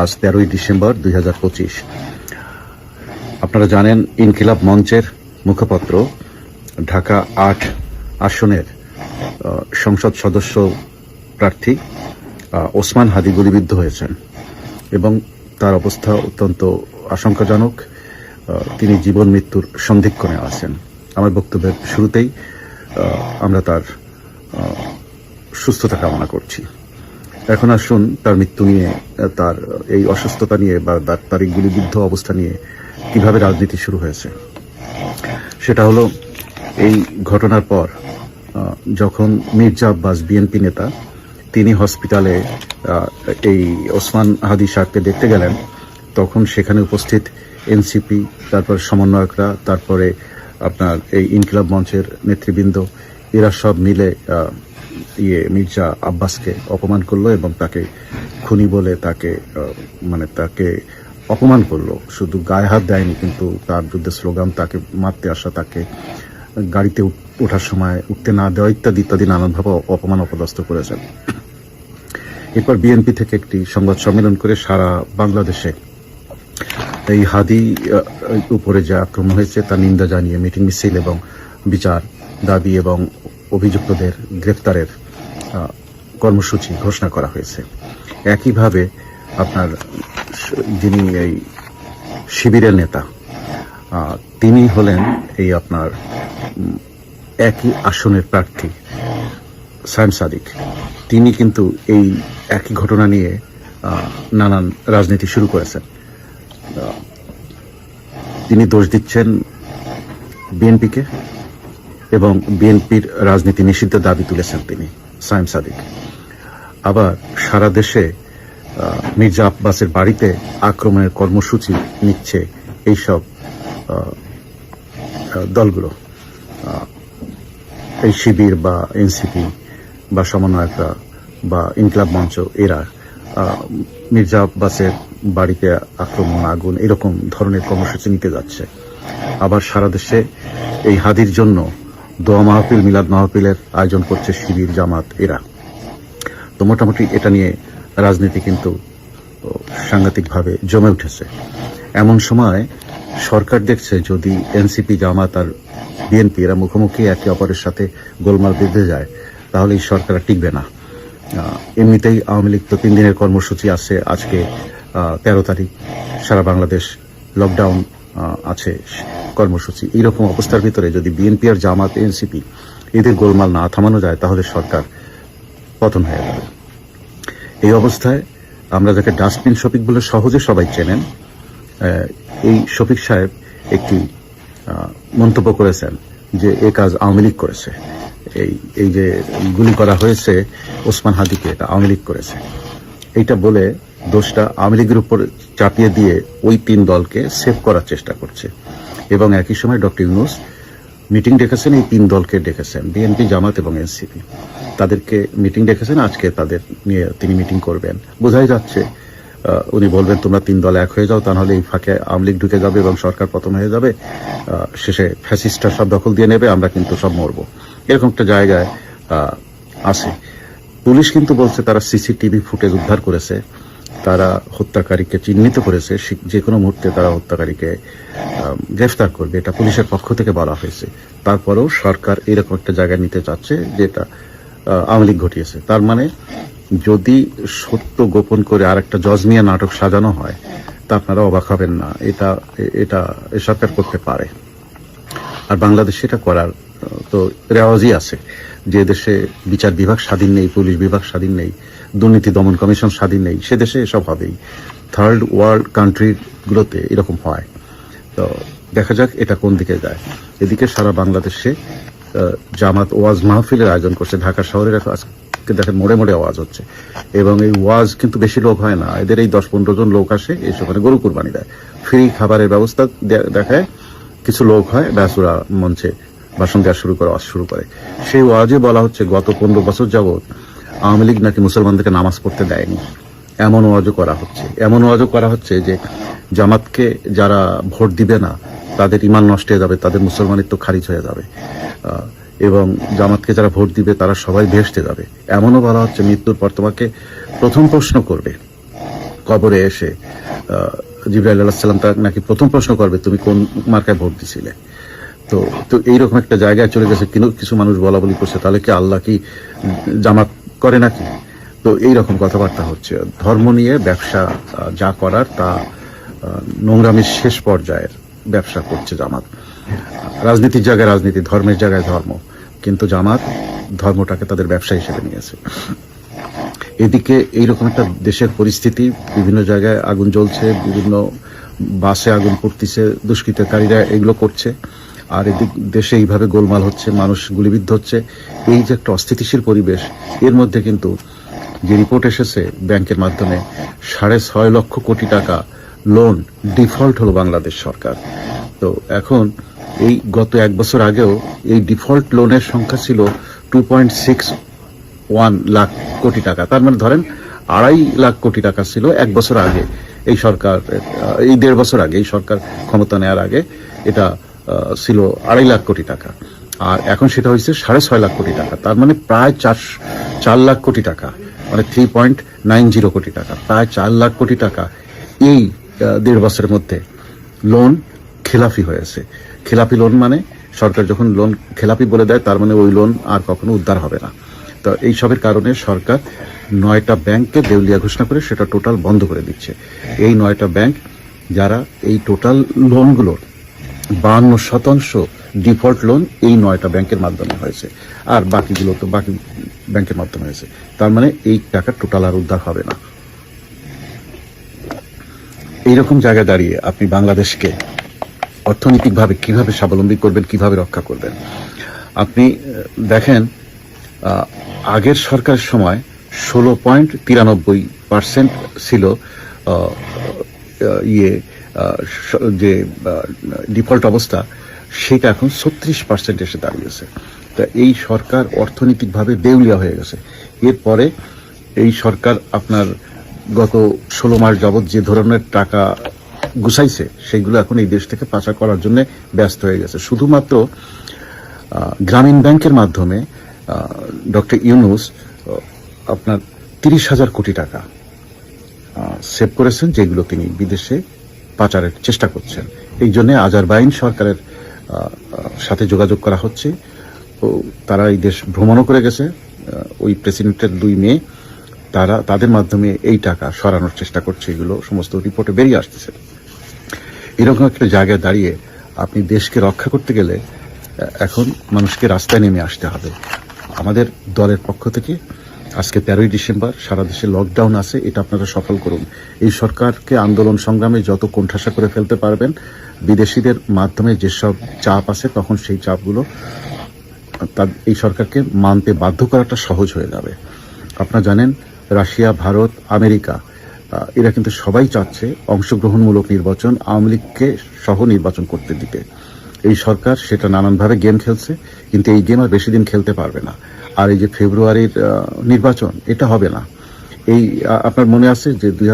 আজ তেরোই ডিসেম্বর দুই হাজার পঁচিশ। আপনারা জানেন, ইনকিলাব মঞ্চের মুখপত্র ঢাকা আট আসনের সংসদ সদস্য প্রার্থী ওসমান হাদি গুলিবিদ্ধ হয়েছেন এবং তার অবস্থা অত্যন্ত আশঙ্কাজনক। তিনি জীবন মৃত্যুর সন্ধিক্ষণে আছেন। আমার বক্তব্যের শুরুতেই আমরা তার সুস্থতা কামনা করছি। এখন আসুন তার মৃত্যু নিয়ে, তার এই অসুস্থতা নিয়ে বা তার- এই গুলিবিদ্ধ অবস্থা নিয়ে কীভাবে রাজনীতি শুরু হয়েছে। সেটা হলো এই ঘটনার পর যখন মির্জা আব্বাস বিএনপি নেতা, তিনি হসপিটালে এই ওসমান হাদি সাহকে দেখতে গেলেন, তখন সেখানে উপস্থিত এনসিপি, তারপর সমন্বয়করা, তারপরে আপনার এই ইনকিলাব মঞ্চের নেতৃবৃন্দ, এরা সব মিলে ইয়ে মির্জা আব্বাসকে অপমান করল এবং তাকে খুনি বলে তাকে মানে তাকে অপমান করল। শুধু গায়ে হাত দেয়নি কিন্তু তার বিরুদ্ধে স্লোগান তাকে মারতে আসা তাকে গাড়িতে ওঠার সময় উঠতে না দেওয়া ইত্যাদি ইত্যাদি নানানভাবে অপমান অপদস্থ করেছেন। এরপর বিএনপি থেকে একটি সংবাদ সম্মেলন করে সারা বাংলাদেশে এই হাদি উপরে যে আক্রমণ হয়েছে তার নিন্দা জানিয়ে মিটিং মিছিল এবং বিচার দাবি এবং অভিযুক্তদের গ্রেফতারের আহ, কর্মসূচি ঘোষণা করা হয়েছে। একইভাবে আপনার যিনি এই শিবিরের নেতা তিনি হলেন এই আপনার একই আসনের প্রার্থী, সায়েম সাদিক। তিনি কিন্তু এই একই ঘটনা নিয়ে নানান রাজনীতি শুরু করেছেন। তিনি দোষ দিচ্ছেন বিএনপিকে এবং বিএনপির রাজনীতি নিষিদ্ধ দাবি তুলেছেন তিনি। সায়েম সাদিক। আবার সারা দেশে মির্জা আব্বাসের বাড়িতে আক্রমণের কর্মসূচি নিচ্ছে এইসব দলগুলো। এই শিবির বা এনসিপি বা সমন্বয়করা বা ইনকলাব মঞ্চ, এরা মির্জা আব্বাসের বাড়িতে আক্রমণ, আগুন, এরকম ধরনের কর্মসূচি নিতে যাচ্ছে। আবার সারা দেশে এই হাদির জন্য দোয়া মাহফিল, মিলাদ মাহফিলের আয়োজন করছে শিবির, জামাত, এরা। তো মোটামুটি এটা নিয়ে রাজনীতি কিন্তু সাংঘাতিকভাবে জমে উঠেছে। এমন সময় সরকার দেখছে যদি এনসিপি, জামাত আর বিএনপি, এরা মুখোমুখি একে অপরের সাথে গোলমাল বেঁধে যায় তাহলে এই সরকার টিকবে না। এমনিতেই আওয়ামী লীগ তো তিন দিনের কর্মসূচি আছে আজকে তেরো তারিখ, সারা বাংলাদেশ লকডাউন আছে কর্মসূচি। এইরকম অবস্থার ভিতরে যদি বিএনপি আর জামাত, এনসিপি এদের গোলমাল না থামানো যায়, তাহলে সরকার পতন হয়ে যাবে। এই অবস্থায় আমরা যাকে ডাস্টবিন শফিক বলে সহজে সবাই চেনেন এই শফিক সাহেব একটি মন্তব্য করেছেন যে এ কাজ আওয়ামী লীগ করেছে। এই এই যে গুলি করা হয়েছে, ওসমান হাদিকে এটা আওয়ামী লীগ করেছে। এইটা বলে দোষটা আওয়ামী লীগের উপর চাপিয়ে দিয়ে ওই তিন দলকে সেভ করার চেষ্টা করছে। এবং একই সময় ডক্টর ইউনুস মিটিং ডেকেছেন, এই তিন দলকে ডেকেছেন, বিএনপি, জামাত এবং এনসিপি। তাদেরকে মিটিং ডেকেছেন, আজকে তাদের নিয়ে তিনি মিটিং করবেন। বোঝাই যাচ্ছে উনি বলবেন, তোমরা তিন দল এক হয়ে যাও তা নাহলে এই ফাঁকে আওয়ামী লীগ ঢুকে যাবে এবং সরকার পতন হয়ে যাবে। শেষে ফ্যাসিস্টরা সব দখল দিয়ে নেবে, আমরা কিন্তু সব মরবো। এরকম একটা জায়গায় আছে। পুলিশ কিন্তু বলছে তারা সিসিটিভি ফুটেজ উদ্ধার করেছে, তারা হত্যাকারীকে চিহ্নিত করেছে যে কোনো মুহূর্তে তারা হত্যাকারীকে গ্রেফতার করবে, এটা পুলিশের পক্ষ থেকে বলা হয়েছে। তারপরেও সরকার এরকম একটা জায়গায় নিতে চাচ্ছে যেটা আওয়ামী লীগ ঘটিয়েছে। তার মানে যদি সত্য গোপন করে আর একটা জজমিয়া নাটক সাজানো হয়, তা আপনারা অবাক হবেন না। এটা এটা সরকার করতে পারে। আর বাংলাদেশে এটা করার তো রেওয়াজই আছে যে দেশে বিচার বিভাগ স্বাধীন নেই, পুলিশ বিভাগ স্বাধীন নেই, দুর্নীতি দমন কমিশন স্বাধীন নেই, সে দেশে এসব হবেই। থার্ড ওয়ার্ল্ড কান্ট্রিগুলোতে এরকম হয়। তো দেখা যাক এটা কোন দিকে যায়। এদিকে সারা বাংলাদেশে জামাত ওয়াজ মাহফিলের আয়োজন করছে। ঢাকা শহরের আজকে দেখেন মোড়ে মোড়ে আওয়াজ হচ্ছে। এবং এই ওয়াজ কিন্তু বেশি লোক হয় না। এদের এই দশ পনেরো জন লোক আসে এই সেখানে গরু কুরবানি দেয়। ফ্রি খাবারের ব্যবস্থা দেখায়। কিছু লোক হয়, ব্যাসুরা মঞ্চে ভাষণ দেওয়া শুরু করে ওয়াজ শুরু করে। সেই ওয়াজে বলা হচ্ছে গত পনেরো বছর যাবৎ আওয়ামী লীগ নাকি মুসলমানদেরকে নামাজ পড়তে দেয়নি। এমন ওয়াজও করা হচ্ছে। এমন ওয়াজও করা হচ্ছে যে জামাতকে যারা ভোট দিবে না তাদের ইমান নষ্ট হয়ে যাবে তাদের মুসলমানিত্ব খারিজ হয়ে যাবে। এবং জামাতকে যারা ভোট দিবে তারা সবাই ভেসতে যাবে। এমনও বলা হচ্ছে মৃত্যুর পর তোমাকে প্রথম প্রশ্ন করবে। কবরে এসে আহ, জিব্রাইল আলাহ সাল্লাম তার নাকি প্রথম প্রশ্ন করবে তুমি কোন মার্কায় ভোট দিছিলে? তো তো এইরকম একটা জায়গায় চলে গেছে কিছু মানুষ বলা বলি করছে, তাহলে কি আল্লাহ কি জামাত করে নাকি? তো এই রকম কথাবার্তা হচ্ছে। ধর্ম নিয়ে ব্যবসা যা করার তা নোংরামির শেষ পর্যায়ের ব্যবসা করছে জামাত। রাজনীতির জায়গায় রাজনীতি, ধর্মের জায়গায় ধর্ম। কিন্তু জামাত ধর্মটাকে তাদের ব্যবসা হিসেবে নিয়েছে। এদিকে এইরকম একটা দেশের পরিস্থিতি, বিভিন্ন জায়গায় আগুন জ্বলছে, বিভিন্ন বাসে আগুন পড়তেছে, দুষ্কৃতকারীরা এগুলো করছে। আর এদিক দেশে এইভাবে গোলমাল হচ্ছে, মানুষ গুলিবিদ্ধ হচ্ছে। এই যে একটা অস্থিতিশীল পরিবেশ, এর মধ্যে কিন্তু যে রিপোর্ট এসেছে ব্যাংকের মাধ্যমে, সাড়ে ছয় লক্ষ কোটি টাকা লোন ডিফল্ট হলো বাংলাদেশ সরকার। তো এখন এই গত এক বছর আগেও এই ডিফল্ট লোনের সংখ্যা ছিল two point six one lakh crore টাকা। তার মানে ধরেন আড়াই লাখ কোটি টাকা ছিল এক বছর আগে এই সরকার, এই দেড় বছর আগে এই সরকার ক্ষমতা নেওয়ার আগে। এটা ছিল আড়াই লাখ কোটি টাকা। আর এখন সেটা হয়েছে সাড়ে ছয় লাখ কোটি টাকা। তার মানে প্রায় চার চার লাখ কোটি টাকা। মানে থ্রি পয়েন্ট নাইন জিরো কোটি টাকা। প্রায় চার লাখ কোটি টাকা এই দেড় বছরের মধ্যে লোন খেলাফি হয়েছে। খেলাপি লোন মানে সরকার যখন লোন খেলাপি বলে দেয়, তার মানে ওই লোন আর কখনো উদ্ধার হবে না। তো এই সবের কারণে সরকার নয়টা ব্যাংককে দেউলিয়া ঘোষণা করে সেটা টোটাল বন্ধ করে দিচ্ছে। এই নয়টা ব্যাংক যারা এই টোটাল লোনগুলোর বাহান্ন শতাংশ ডিফল্ট লোন এই নয়টা ব্যাংকের মাধ্যমে হয়েছে। আর বাকিগুলো তো বাকি ব্যাংকের মাধ্যমে হয়েছে। তার মানে এই টাকা টোটাল আর উদ্ধার হবে না। এইরকম জায়গায় দাঁড়িয়ে আপনি বাংলাদেশকে অর্থনৈতিকভাবে কীভাবে স্বাবলম্বী করবেন, কীভাবে রক্ষা করবেন? আপনি দেখেন আগের সরকারের সময় ষোলো পয়েন্ট তিরানব্বই পার্সেন্ট ছিল ইয়ে যে ডিফল্ট অবস্থা, সেটা এখন ছত্রিশ পার্সেন্ট এসে দাঁড়িয়েছে। তা এই সরকার অর্থনৈতিকভাবে দেউলিয়া হয়ে গেছে। এরপরে এই সরকার আপনার গত ষোলো মাস যাবৎ যে ধরনের টাকা গুছাইছে, সেগুলো এখন এই দেশ থেকে পাচার করার জন্য ব্যস্ত হয়ে গেছে। শুধুমাত্র গ্রামীণ ব্যাংকের মাধ্যমে ডক্টর ইউনুস আপনার তিরিশ হাজার কোটি টাকা সেভ করেছেন, যেগুলো তিনি বিদেশে পাচারের চেষ্টা করছেন। এই জন্য আজারবাইন সরকারের সাথে যোগাযোগ করা হচ্ছে। ও তারা এই দেশ ভ্রমণও করে গেছে। ওই প্রেসিডেন্টের দুই মেয়ে, তারা, তাদের মাধ্যমে এই টাকা সরানোর চেষ্টা করছে। এগুলো সমস্ত রিপোর্টে বেরিয়ে আসতেছে। এরকম একটা জায়গায় দাঁড়িয়ে আপনি দেশকে রক্ষা করতে গেলে এখন মানুষকে রাস্তায় নেমে আসতে হবে। আমাদের দলের পক্ষ থেকে আজকে তেরোই ডিসেম্বর, সারা দেশে লকডাউন আছে, এটা আপনারা সফল করুন। এই সরকারকে আন্দোলন সংগ্রামে যত কোণঠাসা করে ফেলতে পারবেন, বিদেশিদের মাধ্যমে যেসব চাপ আছে, তখন সেই চাপগুলো তার, এই সরকারকে মানতে বাধ্য করাটা সহজ হয়ে যাবে। আপনারা জানেন, রাশিয়া, ভারত, আমেরিকা এরা কিন্তু সবাই চাচ্ছে অংশগ্রহণমূলক নির্বাচন, আওয়ামী লীগকে সহ নির্বাচন করতে দিতে। এই সরকার সেটা নানানভাবে গেম খেলছে, কিন্তু এই গেম আর বেশি দিন খেলতে পারবে না। আর এই যে ফেব্রুয়ারির নির্বাচন, এটা হবে না। এই আপনার মনে আছে যে দুই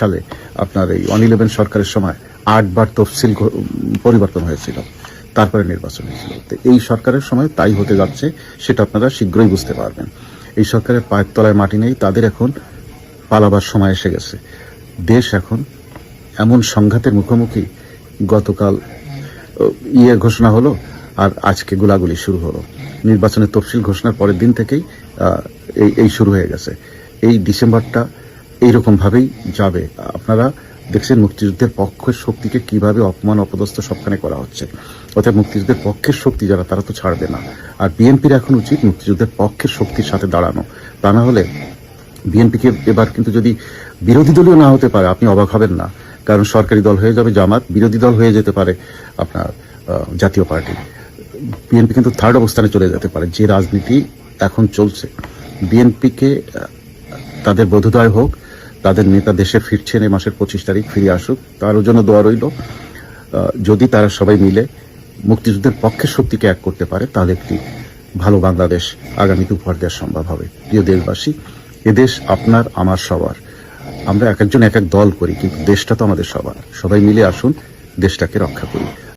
সালে আপনার এই ওয়ান ইলেভেন সরকারের সময় আটবার তফসিল পরিবর্তন হয়েছিল, তারপরে নির্বাচন হয়েছিল। তো এই সরকারের সময় তাই হতে যাচ্ছে, সেটা আপনারা শীঘ্রই বুঝতে পারবেন। এই সরকারের পায়ের তলায় মাটি নেই, তাদের এখন পালাবার সময় এসে গেছে। দেশ এখন এমন সংঘাতের মুখোমুখি গতকাল ইয়ে ঘোষণা হলো আর আজকে গোলাগুলি শুরু হলো। নির্বাচনের তফসিল ঘোষণার পরের দিন থেকেই এই এই শুরু হয়ে গেছে। এই ডিসেম্বরটা এইরকম ভাবেই যাবে। আপনারা দেখছেন মুক্তিযুদ্ধের পক্ষের শক্তিকে কীভাবে অপমান, অপদস্থ সবখানে করা হচ্ছে। অর্থাৎ মুক্তিযুদ্ধের পক্ষের শক্তি যারা, তারা তো ছাড়বে না। আর বিএনপির এখন উচিত মুক্তিযুদ্ধের পক্ষের শক্তির সাথে দাঁড়ানো। তা না হলে বিএনপিকে এবার কিন্তু যদি বিরোধী দলীয় না হতে পারে, আপনি অবাক হবেন না। কারণ সরকারি দল হয়ে যাবে, জামাত, বিরোধী দল হয়ে যেতে পারে আপনার জাতীয় পার্টি। বিএনপি কিন্তু থার্ড অবস্থানে চলে যেতে পারে। যে রাজনীতি এখন চলছে, বিএনপিকে তাদের বোধোদয় হোক, তাদের নেতা দেশে ফিরছেন এই মাসের পঁচিশ তারিখ, ফিরে আসুক, তার জন্য দোয়া রইল। যদি তারা সবাই মিলে মুক্তিযুদ্ধের পক্ষের শক্তিকে এক করতে পারে, তাহলে একটি ভালো বাংলাদেশ আগামীতে উপহার দেওয়া সম্ভব হবে। প্রিয় দেশবাসী এদেশ আপনার, আমার, সবার। আমরা এক একজন এক এক দল করি, কিন্তু দেশটা তো আমাদের সবার। সবাই মিলে আসুন, দেশটাকে রক্ষা করি।